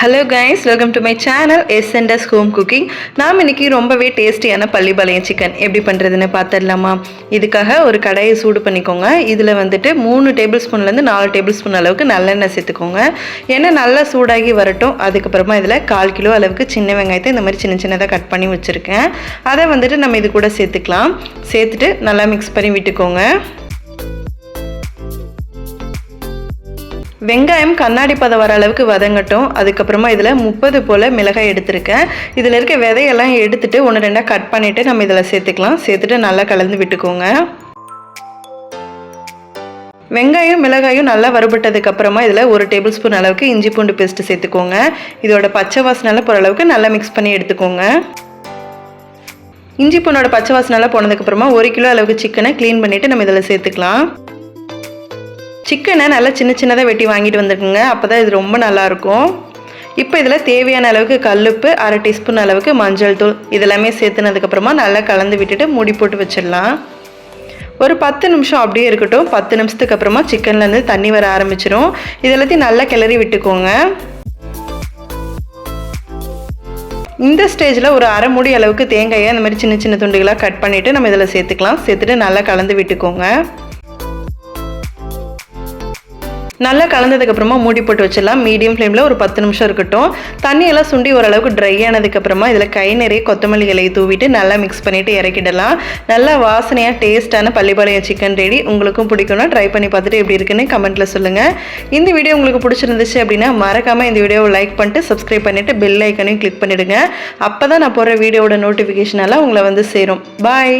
Hello guys welcome to my channel S and S home cooking நாம் இன்றைக்கி ரொம்பவே டேஸ்டியான பள்ளிப்பாளையம் சிக்கன் எப்படி பண்ணுறதுன்னு பார்த்துடலாமா? இதுக்காக ஒரு கடையை சூடு பண்ணிக்கோங்க. இதில் வந்துட்டு மூணு டேபிள் ஸ்பூன்லேருந்து நாலு டேபிள் ஸ்பூன் அளவுக்கு நல்லெண்ணெய் சேர்த்துக்கோங்க. எண்ணெய் நல்லா சூடாகி வரட்டும். அதுக்கப்புறமா இதில் கால் கிலோ அளவுக்கு சின்ன வெங்காயத்தை இந்த மாதிரி சின்ன சின்னதாக கட் பண்ணி வச்சுருக்கேன். அதை வந்துட்டு நம்ம இது கூட சேர்த்துக்கலாம். சேர்த்துட்டு நல்லா மிக்ஸ் பண்ணி விட்டுக்கோங்க. வெங்காயம் கண்ணாடி பதம் வர அளவுக்கு வதங்கட்டும். அதுக்கப்புறமா இதில் முப்பது போல் மிளகாய் எடுத்திருக்கேன். இதில் இருக்க விதையெல்லாம் எடுத்துட்டு ஒன்று ரெண்டாக கட் பண்ணிவிட்டு நம்ம இதில் சேர்த்துக்கலாம். சேர்த்துட்டு நல்லா கலந்து விட்டுக்கோங்க. வெங்காயம் மிளகாயும் நல்லா வறுபட்டதுக்கு அப்புறமா இதில் ஒரு டேபிள் ஸ்பூன் அளவுக்கு இஞ்சி பூண்டு பேஸ்ட்டு சேர்த்துக்கோங்க. இதோட பச்சை வாசனால போகிற அளவுக்கு நல்லா மிக்ஸ் பண்ணி எடுத்துக்கோங்க. இஞ்சி பூண்டோட பச்சை வாசனால போனதுக்கப்புறமா ஒரு கிலோ அளவுக்கு சிக்கனை க்ளீன் பண்ணிவிட்டு நம்ம இதில் சேர்த்துக்கலாம். சிக்கனை நல்லா சின்ன சின்னதாக வெட்டி வாங்கிட்டு வந்துருக்குங்க அப்போ தான் இது ரொம்ப நல்லாயிருக்கும். இப்போ இதில் தேவையான அளவுக்கு கல்லுப்பு அரை டீஸ்பூன் அளவுக்கு மஞ்சள் தூள் இதெல்லாமே சேர்த்துனதுக்கப்புறமா நல்லா கலந்து விட்டுட்டு மூடி போட்டு வச்சிடலாம். ஒரு பத்து நிமிஷம் அப்படியே இருக்கட்டும். பத்து நிமிஷத்துக்கு அப்புறமா சிக்கன்லேருந்து தண்ணி வர ஆரம்பிச்சிடும் இது எல்லாத்தையும் நல்லா கிளறி விட்டுக்கோங்க. இந்த ஸ்டேஜில் ஒரு அரை மூடி அளவுக்கு தேங்காயை இந்த மாதிரி சின்ன சின்ன துண்டுகளாக கட் பண்ணிவிட்டு நம்ம இதில் சேர்த்துக்கலாம். சேர்த்துட்டு நல்லா கலந்து விட்டுக்கோங்க. நல்லா கலந்ததுக்கப்புறமா மூடி போட்டு வச்சிடலாம். மீடியம் ஃப்ளேமில் ஒரு பத்து நிமிஷம் இருக்கட்டும். தண்ணியெல்லாம் சுண்டி ஓரளவுக்கு ட்ரை ஆனதுக்கப்புறமா இதில் கை நிறைய கொத்தமல்லி இலையை தூவிட்டு நல்லா மிக்ஸ் பண்ணிவிட்டு இறக்கிடலாம். நல்லா வாசனையாக டேஸ்ட்டான பள்ளிப்பாளையம் சிக்கன் ரெடி உங்களுக்கும் பிடிக்கும்னா ட்ரை பண்ணி பார்த்துட்டு எப்படி இருக்குன்னு கமெண்ட்டில் சொல்லுங்கள் இந்த வீடியோ உங்களுக்கு பிடிச்சிருந்துச்சு அப்படின்னா மறக்காமல் இந்த வீடியோவை லைக் பண்ணிட்டு சப்ஸ்கிரைப் பண்ணிவிட்டு பெல் ஐக்கனையும் கிளிக் பண்ணிவிடுங்க அப்போ தான் நான் போடுற வீடியோட நோட்டிஃபிகேஷன் எல்லாம் உங்களை வந்து சேரும். பாய்